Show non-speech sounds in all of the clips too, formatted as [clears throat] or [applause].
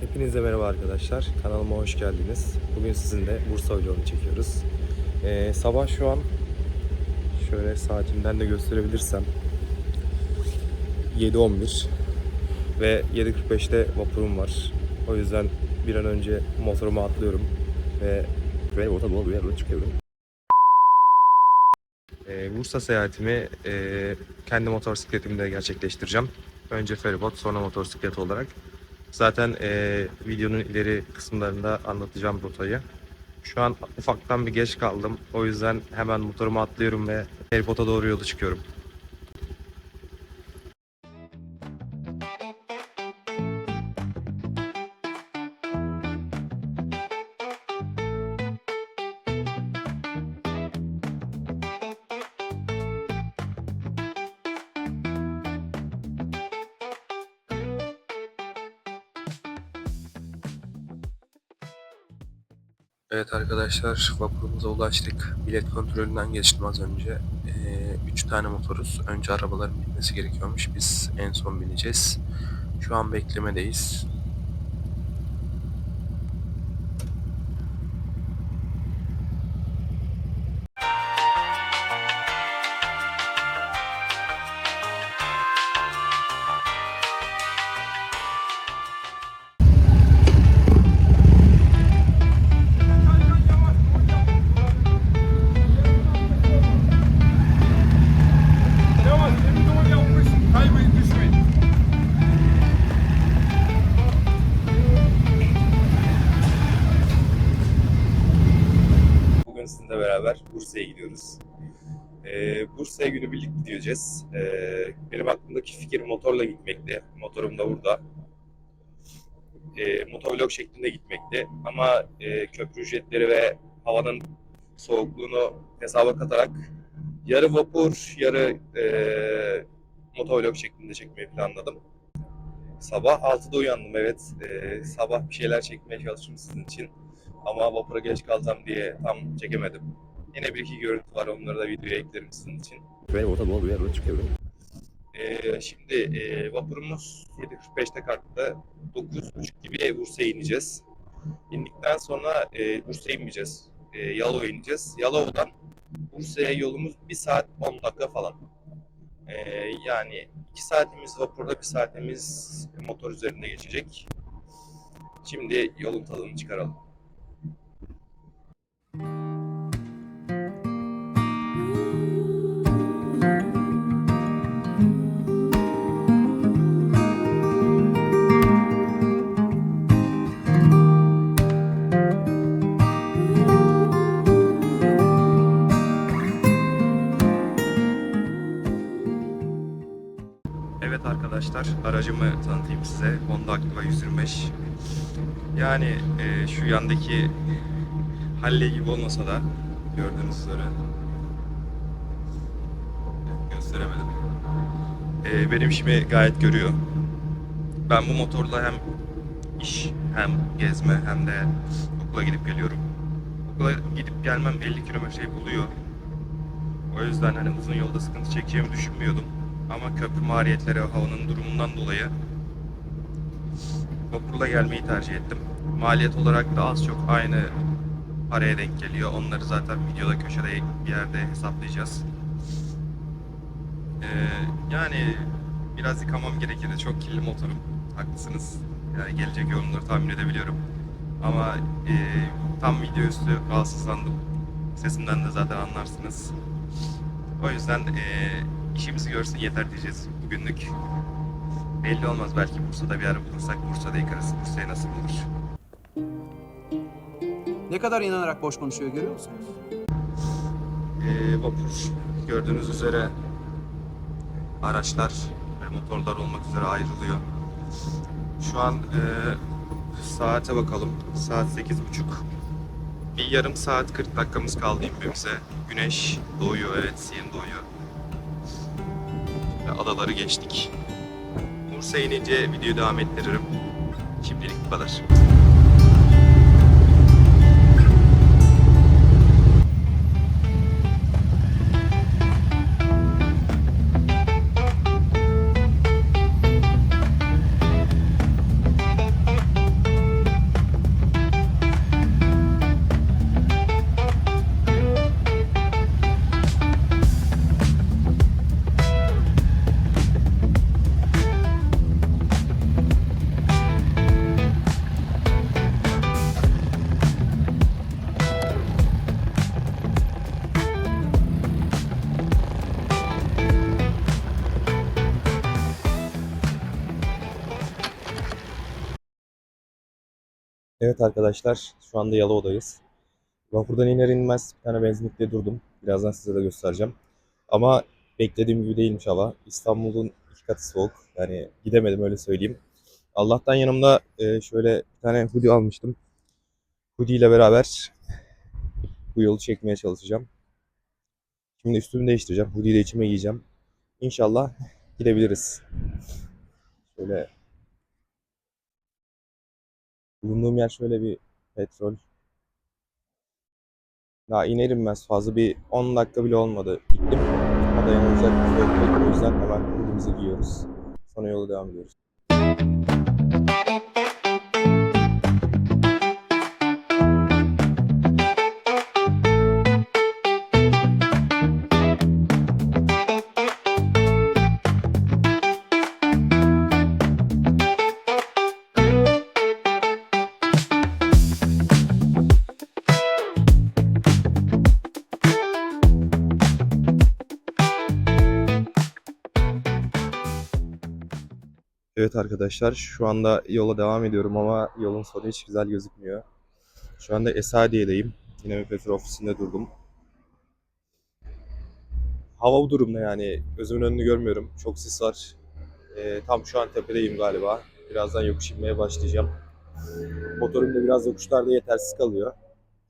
Hepinize merhaba arkadaşlar. Kanalıma hoş geldiniz. Bugün sizinle Bursa vlogunu çekiyoruz. Ee, sabah şu an şöyle saatimden de gösterebilirsem 7.11 ve 7.45'te vapurum var. O yüzden bir an önce motoruma atlıyorum ve ve orta doğu bir yerden çıkıyorum. Ee, Bursa seyahatimi e, kendi motosikletimde gerçekleştireceğim. Önce feribot sonra motosiklet olarak. Zaten eee, videonun ileri kısımlarında anlatacağım rotayı. Şu an ufaktan bir geç kaldım. O yüzden hemen motoruma atlıyorum ve feribota doğru yola çıkıyorum. Evet arkadaşlar vapurumuza ulaştık. Bilet kontrolünden geçtim az önce. 3 tane motoruz. Önce arabaların bitmesi gerekiyormuş. Biz en son bineceğiz. Şu an beklemedeyiz. Beraber Bursa'ya gidiyoruz. Ee, Bursa'ya günübirlik gideceğiz. Ee, benim aklımdaki fikir motorla gitmekti. Motorum da burada. Ee, motovlog şeklinde gitmekti. Ama e, köprü ücretleri ve havanın soğukluğunu hesaba katarak yarı vapur, yarı e, motovlog şeklinde çekmeyi planladım. Sabah 6'da uyandım evet. Ee, sabah bir şeyler çekmeye çalıştım sizin için. Ama vapura geç kalacağım diye tam çekemedim. Yine bir iki görüntü var onları da videoya eklerim sizin için. Ve orta doğu bir yerden çıkıyorum. Ee, şimdi e, vapurumuz 7.45'te kalktı. 9.30 gibi Bursa'ya ineceğiz. İndikten sonra e, Bursa'ya inmeyeceğiz. E, Yalova'ya ineceğiz. Yalova'dan Bursa'ya yolumuz 1 saat 10 dakika falan. E, yani 2 saatimiz vapurda, 1 saatimiz motor üzerinde geçecek. Şimdi yolun tadını çıkaralım. Arkadaşlar, aracımı tanıtayım size. Honda Activa 125. Yani e, şu yandaki Halle gibi olmasa da gördüğünüz üzere gösteremedim. E, benim işimi gayet görüyor. Ben bu motorla hem iş hem gezme hem de okula gidip geliyorum. Okula gidip gelmem 50 kilometreyi buluyor. O yüzden hani uzun yolda sıkıntı çekeceğimi düşünmüyordum. Ama köprü maliyetleri havanın durumundan dolayı vapurla gelmeyi tercih ettim. Maliyet olarak da az çok aynı paraya denk geliyor. Onları zaten videoda köşede bir yerde hesaplayacağız. Ee, yani biraz yıkamam gerekirdi. Çok kirli motorum. Haklısınız. Yani gelecek yorumları tahmin edebiliyorum. Ama e, tam video üstü rahatsızlandım. Sesimden de zaten anlarsınız. O yüzden e, işimizi görsün yeter diyeceğiz bugünlük. Belli olmaz belki Bursa'da bir yer bulursak Bursa'da yıkarız. Bursa'ya nasıl bulur? Ne kadar inanarak boş konuşuyor görüyor musunuz? Ee, vapur gördüğünüz üzere araçlar ve motorlar olmak üzere ayrılıyor. Şu an e, saate bakalım. Saat 8.30. Bir yarım saat 40 dakikamız kaldı inmemize. Güneş doğuyor evet yeni doğuyor. Adaları geçtik. Bursa'ya inince videoyu devam ettiririm. Şimdilik bu kadar. Evet arkadaşlar şu anda Yalova'dayız. Vapurdan iner inmez bir tane benzinlikte durdum. Birazdan size de göstereceğim. Ama beklediğim gibi değilmiş hava. İstanbul'un iki katı soğuk. Yani gidemedim öyle söyleyeyim. Allah'tan yanımda e, şöyle bir tane hoodie almıştım. Hoodie ile beraber bu yolu çekmeye çalışacağım. Şimdi üstümü değiştireceğim. Hoodie'yi de içime giyeceğim. İnşallah gidebiliriz. Şöyle bulunduğum yer şöyle bir petrol. Daha iner inmez fazla bir 10 dakika bile olmadı. Gittim. Ama dayanılacak bir şey. O yüzden hemen hoodie'mizi giyiyoruz. Sonra yola devam ediyoruz. Evet arkadaşlar şu anda yola devam ediyorum ama yolun sonu hiç güzel gözükmüyor. Şu anda Esadiye'deyim. Yine petrol ofisinde durdum. Hava bu durumda yani. Gözümün önünü görmüyorum. Çok sis var. Ee, tam şu an tepedeyim galiba. Birazdan yokuş inmeye başlayacağım. Motorum da biraz yokuşlarda yetersiz kalıyor.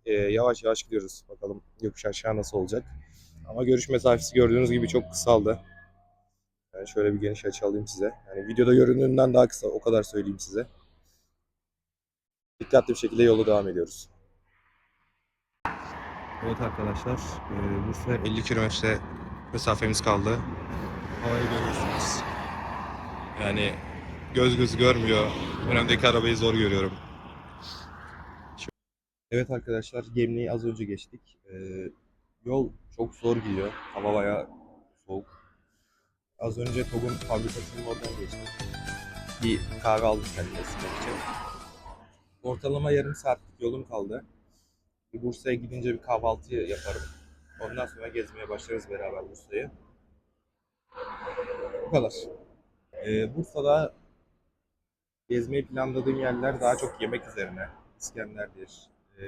Ee, yavaş yavaş gidiyoruz. Bakalım yokuş aşağı nasıl olacak. Ama görüş mesafesi gördüğünüz gibi çok kısaldı. Şöyle bir geniş açı alayım size. Yani videoda göründüğünden daha kısa. O kadar söyleyeyim size. Dikkatli bir şekilde yola devam ediyoruz. Evet arkadaşlar. E, Bursa'ya 50 kilometre mesafemiz kaldı. Havayı görüyorsunuz. Yani göz göz görmüyor. Önümdeki arabayı zor görüyorum. Evet arkadaşlar Gemli'yi az önce geçtik. E, yol çok zor gidiyor. Hava bayağı soğuk. Az önce TOG'un fabrikasının oradan geçtik. Bir kahve aldık kendime sıkmak için. Ortalama yarım saatlik yolum kaldı. Bir Bursa'ya gidince bir kahvaltı yaparım. Ondan sonra gezmeye başlarız beraber Bursa'yı. Bu kadar. Ee, Bursa'da gezmeyi planladığım yerler daha çok yemek üzerine. İskender'dir. Ee,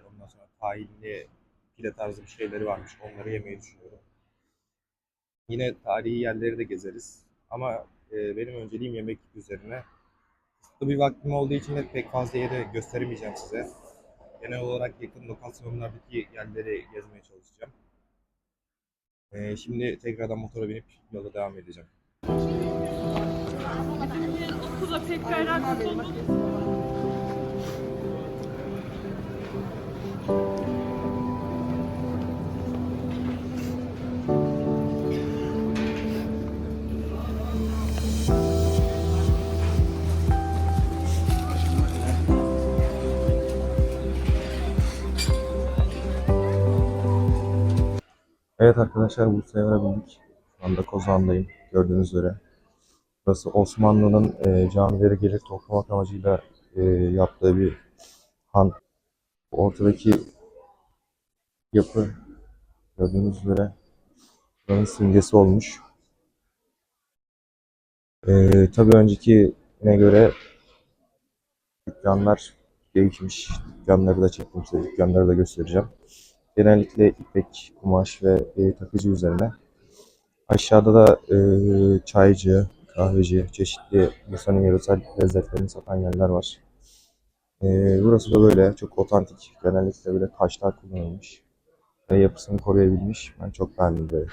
ondan sonra tahinli pide tarzı bir şeyleri varmış. Onları yemeyi düşünüyorum. Yine tarihi yerleri de gezeriz. Ama e, benim önceliğim yemek üzerine. Kısıtlı bir vaktim olduğu için de pek fazla yeri gösteremeyeceğim size. Genel olarak yakın lokasyonlardaki yerleri gezmeye çalışacağım. E, şimdi tekrardan motora binip yola devam edeceğim. Okula tekrardan Evet arkadaşlar Bursa'ya varabildik. Şu anda Kozan'dayım gördüğünüz üzere. Burası Osmanlı'nın e, camileri gelir toplamak amacıyla e, yaptığı bir han. Ortadaki yapı gördüğünüz üzere buranın simgesi olmuş. E, tabii öncekine göre dükkanlar değişmiş. Dükkanları da çektim size. Dükkanları da göstereceğim. Genellikle ipek, kumaş ve e, takıcı üzerine. Aşağıda da e, çaycı, kahveci, çeşitli Bursa'nın yöresel lezzetlerini satan yerler var. E, burası da böyle çok otantik. Genellikle böyle taşlar kullanılmış. Ve yapısını koruyabilmiş. Ben çok beğendim böyle.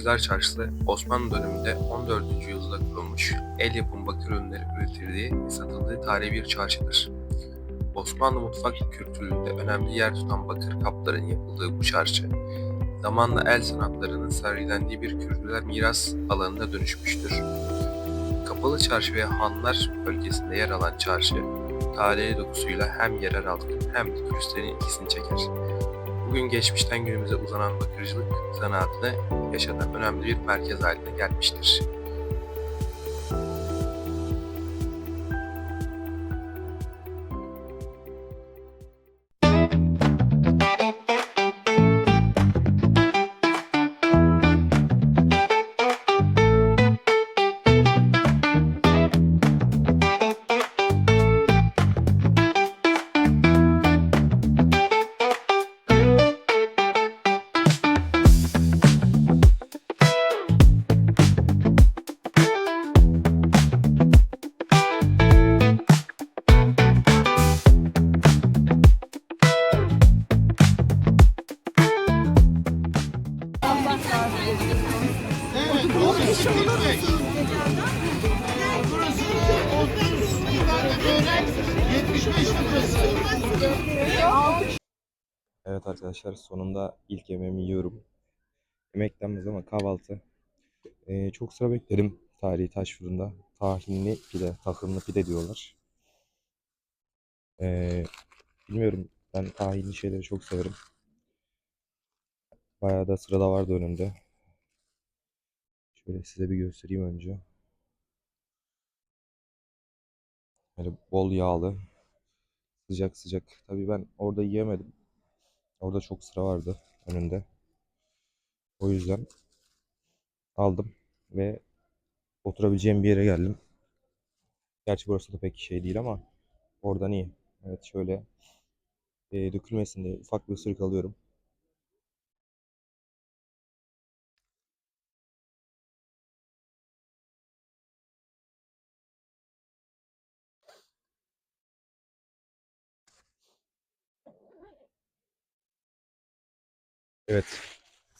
Bakırcılar Çarşısı Osmanlı döneminde 14. yüzyılda kurulmuş, el yapımı bakır ürünleri üretildiği ve satıldığı tarihi bir çarşıdır. Osmanlı mutfak kültüründe önemli yer tutan bakır kapların yapıldığı bu çarşı, zamanla el sanatlarının sergilendiği bir kültürel miras alanına dönüşmüştür. Kapalı Çarşı ve Hanlar bölgesinde yer alan çarşı, tarihi dokusuyla hem yerel halkın hem de turistlerin ilgisini çeker. Bugün geçmişten günümüze uzanan bakırcılık zanaatını yaşanan önemli bir merkez haline gelmiştir. Evet arkadaşlar sonunda ilk yemeğimi yiyorum. Yemek denmez ama kahvaltı. Ee, çok sıra bekledim tarihi taş fırında. Tahinli pide, tahınlı pide diyorlar. Ee, bilmiyorum ben tahinli şeyleri çok severim. Bayağı da sırada vardı önümde. Şöyle size bir göstereyim önce. Böyle bol yağlı. Sıcak sıcak. Tabii ben orada yiyemedim. Orada çok sıra vardı önünde. O yüzden aldım ve oturabileceğim bir yere geldim. Gerçi burası da pek şey değil ama oradan iyi. Evet şöyle e, dökülmesin diye ufak bir ısırık alıyorum. Evet.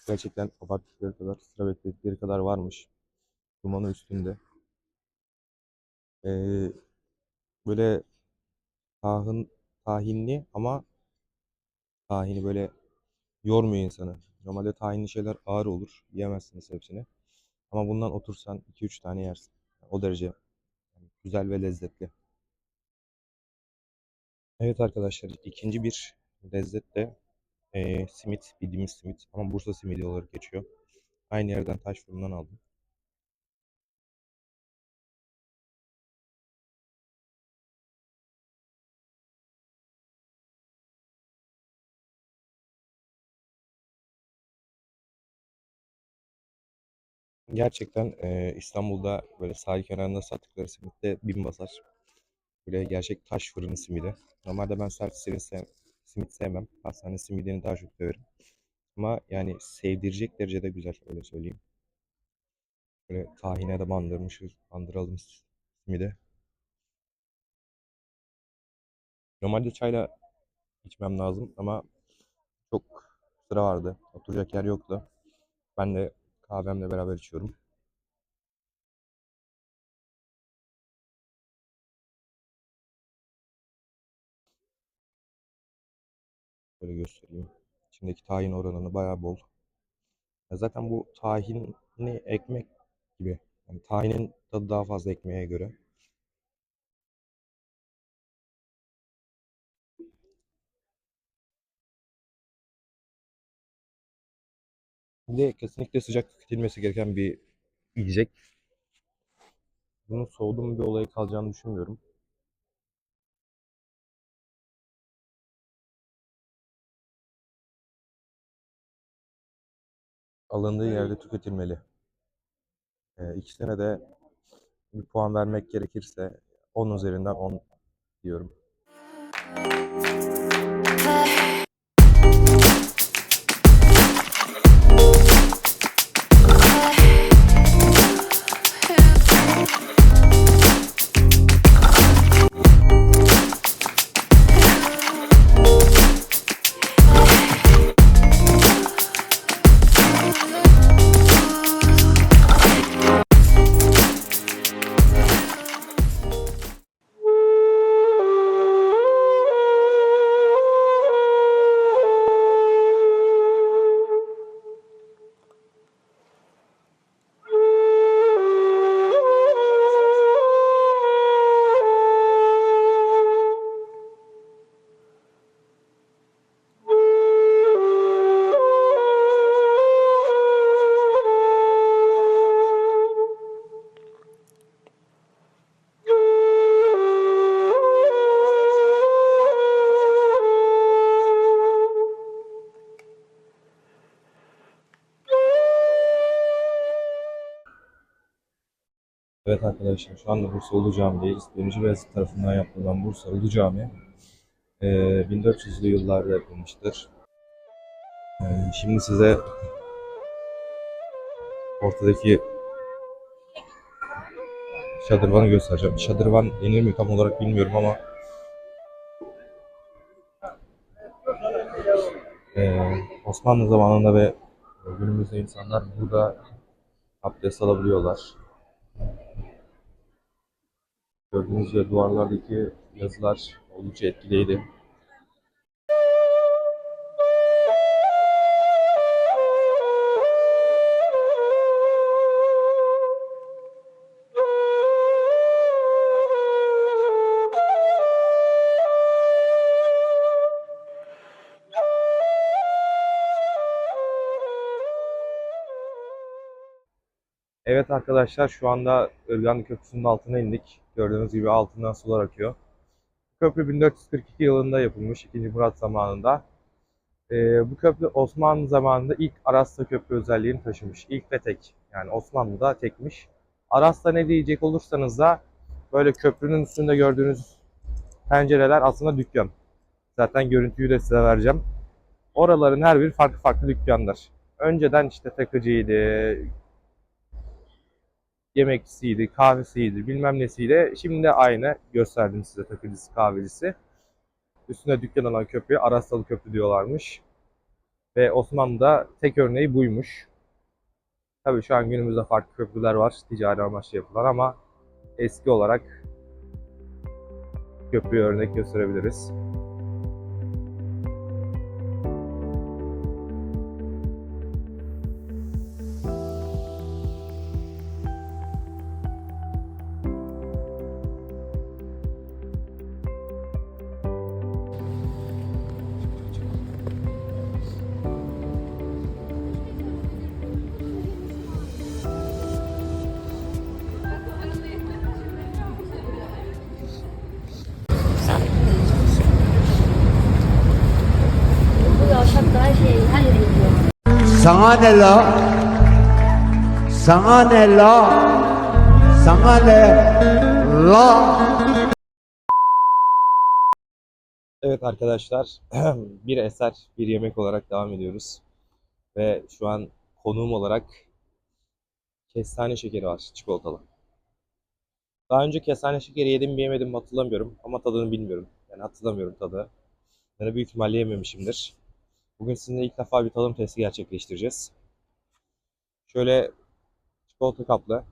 Gerçekten abarttıkları kadar, sıra bekledikleri kadar varmış. Dumanı üstünde. Ee, böyle tahin, tahinli ama tahini böyle yormuyor insanı. Normalde tahinli şeyler ağır olur. Yiyemezsiniz hepsini. Ama bundan otursan 2-3 tane yersin. O derece güzel ve lezzetli. Evet arkadaşlar ikinci bir lezzet de eee, simit, bildiğimiz simit ama Bursa simidi olarak geçiyor. Aynı yerden taş fırından aldım. Gerçekten eee, İstanbul'da böyle sahil kenarında sattıkları simitte bin basar. Böyle gerçek taş fırını simidi. Normalde ben sert simit, simit sevmem. Hastane simidini daha çok severim. Ama yani sevdirecek derecede güzel öyle söyleyeyim. Böyle tahine de bandırmışız, bandıralım simide. Normalde çayla içmem lazım ama çok sıra vardı. Oturacak yer yoktu. Ben de kahvemle beraber içiyorum. Böyle göstereyim. İçindeki tahin oranını bayağı bol. Ya zaten bu tahinli ekmek gibi. Yani tahinin tadı daha fazla ekmeğe göre. Bir de kesinlikle sıcak tüketilmesi gereken bir yiyecek. Bunun soğuduğum bir olayı kalacağını düşünmüyorum. Alındığı yerde tüketilmeli. Ee, ikisine de bir puan vermek gerekirse 10 üzerinden 10 diyorum. Evet arkadaşlar şu anda Bursa Ulu Cami'deyiz. Birinci Beyazıt tarafından yapılan Bursa Ulu Cami e, 1400'lü yıllarda yapılmıştır. E, şimdi size ortadaki şadırvanı göstereceğim. Şadırvan denir mi tam olarak bilmiyorum ama e, Osmanlı zamanında ve günümüzde insanlar burada abdest alabiliyorlar. Gördüğünüz gibi duvarlardaki yazılar oldukça etkileydi. Evet arkadaşlar şu anda Irganlı Köprüsü'nün altına indik. Gördüğünüz gibi altından sular akıyor. Köprü 1442 yılında yapılmış 2. Murat zamanında. Ee, bu köprü Osmanlı zamanında ilk Aras'ta köprü özelliğini taşımış. İlk ve tek. Yani Osmanlı'da tekmiş. Aras'ta ne diyecek olursanız da böyle köprünün üstünde gördüğünüz pencereler aslında dükkan. Zaten görüntüyü de size vereceğim. Oraların her biri farklı farklı dükkanlar. Önceden işte takıcıydı, yemekçisiydi, kahvesiydi, bilmem nesiydi. Şimdi de aynı gösterdim size takıcısı, kahvecisi. Üstünde dükkan olan köprüye Arastalı Köprü diyorlarmış. Ve Osmanlı'da tek örneği buymuş. Tabii şu an günümüzde farklı köprüler var ticari amaçlı yapılan ama eski olarak köprüye örnek gösterebiliriz. Sana ne la? Sana ne la? Sana ne la? Evet arkadaşlar, [clears throat] bir eser, bir yemek olarak devam ediyoruz. Ve şu an konuğum olarak kestane şekeri var, çikolatalı. Daha önce kestane şekeri yedim mi yemedim mi hatırlamıyorum ama tadını bilmiyorum. Yani hatırlamıyorum tadı. Yani büyük ihtimalle yememişimdir. Bugün sizinle ilk defa bir tadım testi gerçekleştireceğiz. Şöyle çikolata kaplı.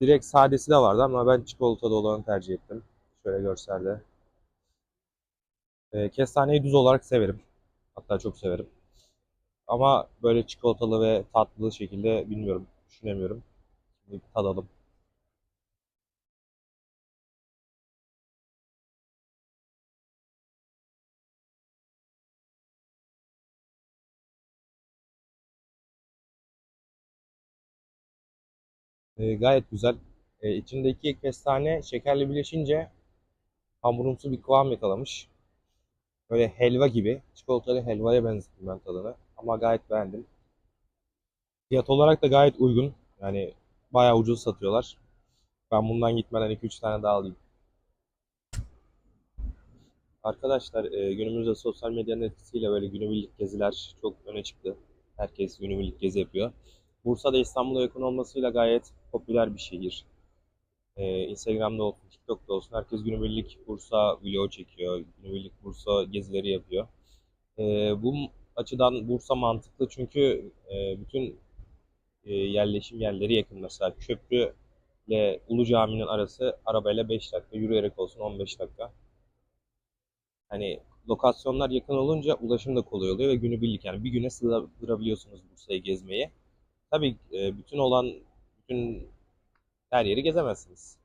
Direkt sadesi de vardı ama ben çikolatalı olanı tercih ettim. Şöyle görselde. E, kestaneyi düz olarak severim. Hatta çok severim. Ama böyle çikolatalı ve tatlı şekilde bilmiyorum. Düşünemiyorum. Şimdi tadalım. E, gayet güzel. E, içindeki kestane şekerle birleşince hamurumsu bir kıvam yakalamış. Böyle helva gibi. Çikolatalı helvaya benzettim ben tadını. Ama gayet beğendim. Fiyat olarak da gayet uygun. Yani bayağı ucuz satıyorlar. Ben bundan gitmeden 2-3 tane daha alayım. Arkadaşlar e, günümüzde sosyal medyanın etkisiyle böyle günübirlik geziler çok öne çıktı. Herkes günübirlik gezi yapıyor. Bursa'da İstanbul'a yakın olmasıyla gayet popüler bir şehir. E, Instagram'da olsun, TikTok'ta olsun herkes günübirlik Bursa vlog çekiyor. Günübirlik Bursa gezileri yapıyor. E, bu açıdan Bursa mantıklı çünkü e, bütün e, yerleşim yerleri yakın. Mesela köprü ile Ulu Cami'nin arası arabayla 5 dakika, yürüyerek olsun 15 dakika. Hani lokasyonlar yakın olunca ulaşım da kolay oluyor ve günübirlik yani bir güne sığdırabiliyorsunuz Bursa'yı gezmeyi. Tabii e, bütün olan bütün her yeri gezemezsiniz.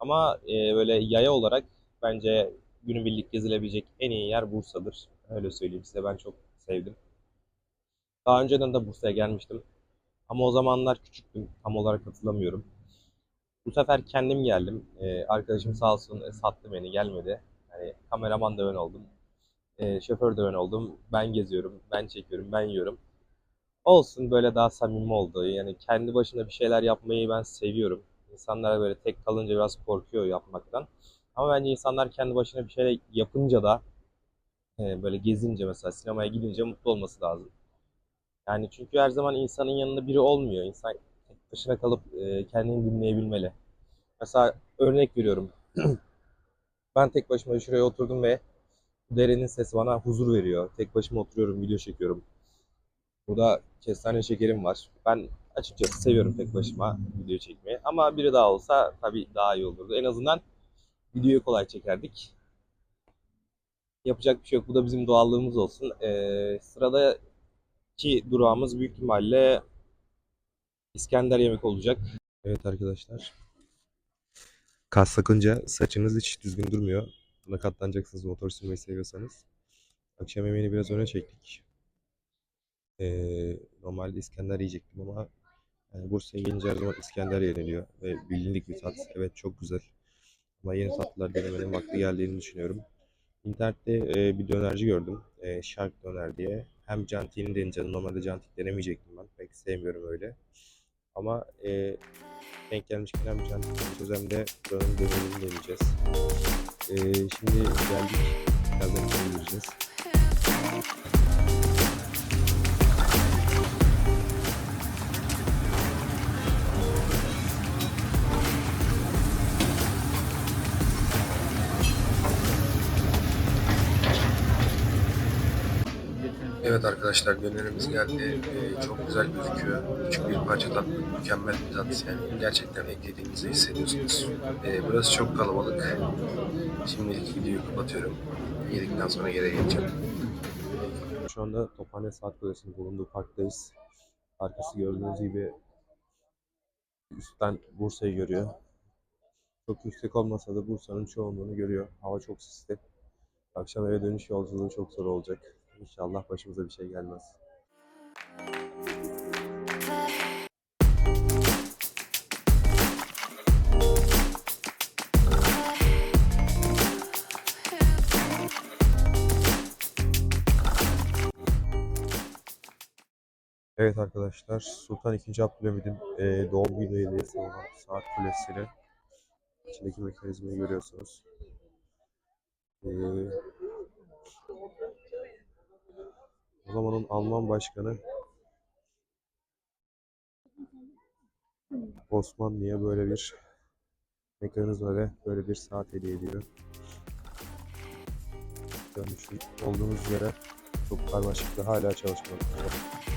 Ama e, böyle yaya olarak bence günübirlik gezilebilecek en iyi yer Bursa'dır. Öyle söyleyeyim size ben çok sevdim. Daha önceden de Bursa'ya gelmiştim. Ama o zamanlar küçüktüm. Tam olarak hatırlamıyorum. Bu sefer kendim geldim. E, arkadaşım sağ olsun e, sattı beni gelmedi. Yani kameraman da ben oldum. E, şoför de ben oldum. Ben geziyorum, ben çekiyorum, ben yiyorum. Olsun böyle daha samimi oldu. Yani kendi başına bir şeyler yapmayı ben seviyorum. İnsanlar böyle tek kalınca biraz korkuyor yapmaktan. Ama bence insanlar kendi başına bir şeyler yapınca da e, böyle gezince mesela sinemaya gidince mutlu olması lazım. Yani çünkü her zaman insanın yanında biri olmuyor. İnsan tek başına kalıp e, kendini dinleyebilmeli. Mesela örnek veriyorum. [clears throat] Ben tek başıma şuraya oturdum ve derenin sesi bana huzur veriyor. Tek başıma oturuyorum, video çekiyorum. Burada kestane şekerim var. Ben açıkçası seviyorum tek başıma video çekmeyi. Ama biri daha olsa tabii daha iyi olurdu. En azından videoyu kolay çekerdik. Yapacak bir şey yok. Bu da bizim doğallığımız olsun. Ee, sıradaki durağımız büyük ihtimalle İskender yemek olacak. Evet arkadaşlar. Kas sakınca saçınız hiç düzgün durmuyor. Buna katlanacaksınız motor sürmeyi seviyorsanız. Akşam yemeğini biraz öne çektik. Ee, normalde İskender yiyecektim ama yani Bursa'ya gelince her zaman İskender yeniliyor ve bilindik bir tat. Evet çok güzel. Ama yeni tatlılar denemenin vakti geldiğini düşünüyorum. İnternette e, bir dönerci gördüm. E, Shark Döner diye. Hem cantini deneyeceğim. Normalde cantik denemeyecektim ben. Pek sevmiyorum öyle. Ama e, denk gelmişken hem cantik deneyeceğiz hem de buranın dönerini deneyeceğiz. E, şimdi geldik. Birazdan içeri Evet arkadaşlar dönerimiz geldi. Ee, çok güzel gözüküyor. Küçük bir parça tatlı, mükemmel bir tat. Yani gerçekten eklediğinizi hissediyorsunuz. Ee, burası çok kalabalık. Şimdilik videoyu kapatıyorum. Yedikten sonra geri geleceğim. Şu anda Tophane Saat Kulesi'nin bulunduğu parktayız. Arkası gördüğünüz gibi üstten Bursa'yı görüyor. Çok yüksek olmasa da Bursa'nın çoğunluğunu görüyor. Hava çok sisli. Akşam eve dönüş yolculuğu çok zor olacak. İnşallah başımıza bir şey gelmez. Evet arkadaşlar, Sultan II. Abdülhamid'in eee, doğum günü hediyesi olan saat kulesini içindeki mekanizmayı görüyorsunuz. Eee, o zamanın Alman başkanı Osmanlı'ya böyle bir mekanizma ve böyle bir saat hediye ediyor. Görmüş olduğunuz üzere çok karmaşık ve hala çalışmakta.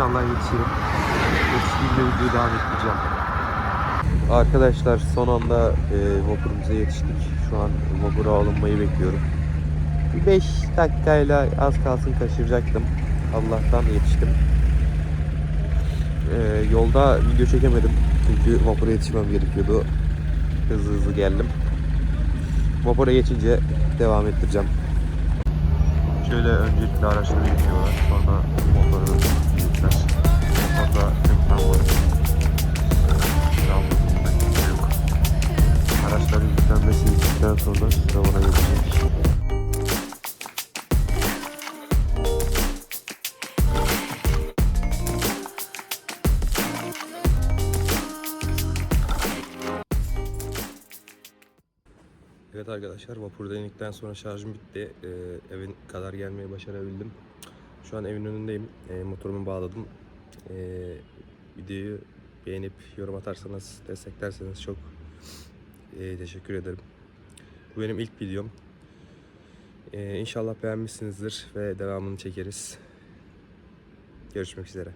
İnşallah yetişirim. Yetiştiğimde videoyu devam ettireceğim. Arkadaşlar son anda e, vapurumuza yetiştik. Şu an vapura alınmayı bekliyorum. Bir 5 dakikayla az kalsın kaçıracaktım. Allah'tan yetiştim. Ee, yolda video çekemedim çünkü vapura yetişmem gerekiyordu. Hızlı hızlı geldim. Vapura geçince devam ettireceğim. Şöyle öncelikle araçları geçiyorlar. Sonra motoru Araçların yüklenmesi bittikten sonra sıra geçecek. Evet arkadaşlar vapurda indikten sonra şarjım bitti. Ee, evin kadar gelmeye başarabildim. Şu an evin önündeyim. Ee, motorumu bağladım. Ee, videoyu beğenip yorum atarsanız, desteklerseniz çok e, teşekkür ederim. Bu benim ilk videom. Ee, inşallah beğenmişsinizdir ve devamını çekeriz. Görüşmek üzere.